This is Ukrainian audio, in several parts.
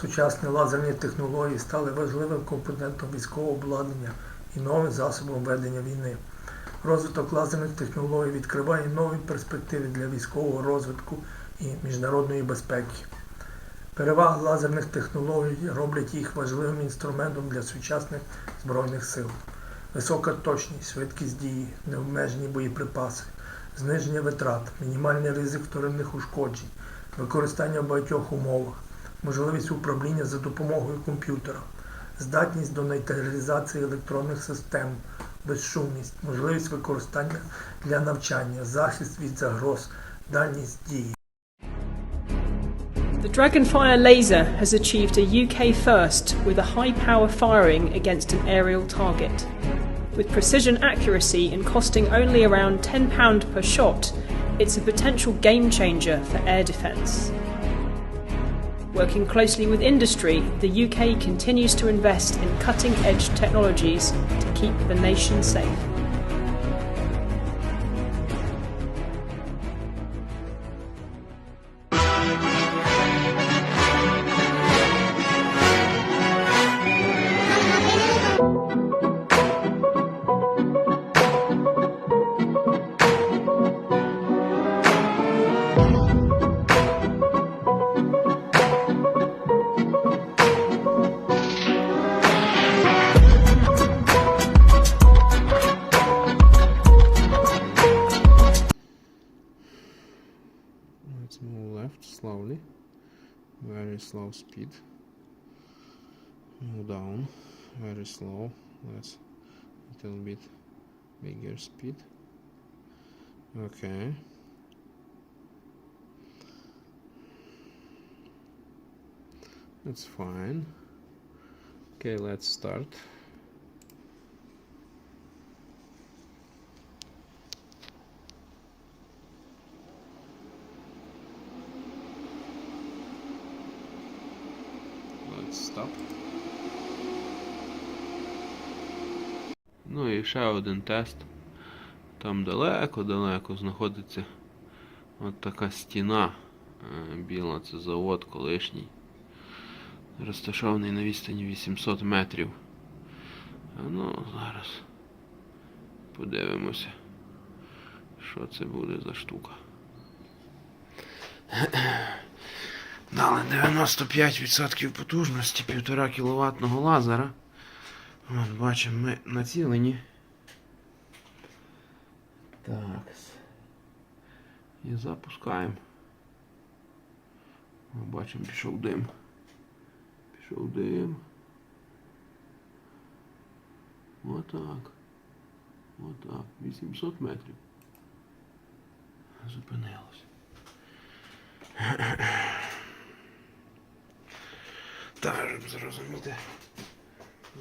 Сучасні лазерні технології стали важливим компонентом військового обладнання і новим засобом ведення війни. Розвиток лазерних технологій відкриває нові перспективи для військового розвитку і міжнародної безпеки. Переваги лазерних технологій роблять їх важливим інструментом для сучасних збройних сил. Висока точність, швидкість дії, необмежені боєприпаси, зниження витрат, мінімальний ризик вторинних ушкоджень, використання в багатьох умовах, можливість управління за допомогою комп'ютера, здатність до нейтралізації електронних систем, безшумність, можливість використання для навчання, захист від загроз, дальність дії. The Dragonfire laser has achieved a UK first with a high power firing against an aerial target. With precision accuracy and costing only around £10 per shot, it's a potential game changer for air defence. Working closely with industry, the UK continues to invest in cutting edge technologies to keep the nation safe. Very slow speed. Move down. Very slow. Let's little bit bigger speed. Okay. That's fine. Okay, let's start. Let's. Ну і ще один тест. Там далеко-далеко знаходиться от така стіна е, біла, це завод колишній. Розташований на відстані 800 метрів. Ну, зараз подивимося, що це буде за штука. Дали 95% потужності 1,5 кВт лазера. От, бачимо, ми націлені. Так. І запускаємо. Бачимо, пішов дим. Пішов дим. Отак. Отак. 800 метрів. Зупинилося. Так, щоб зрозуміти.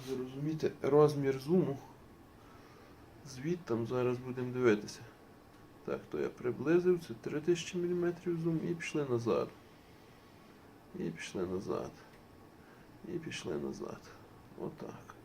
Зрозуміти розмір зуму. Звідтам зараз будемо дивитися. Так, то я приблизив, це 3000 мм зум і пішли назад. І пішли назад. І пішли назад. Отак.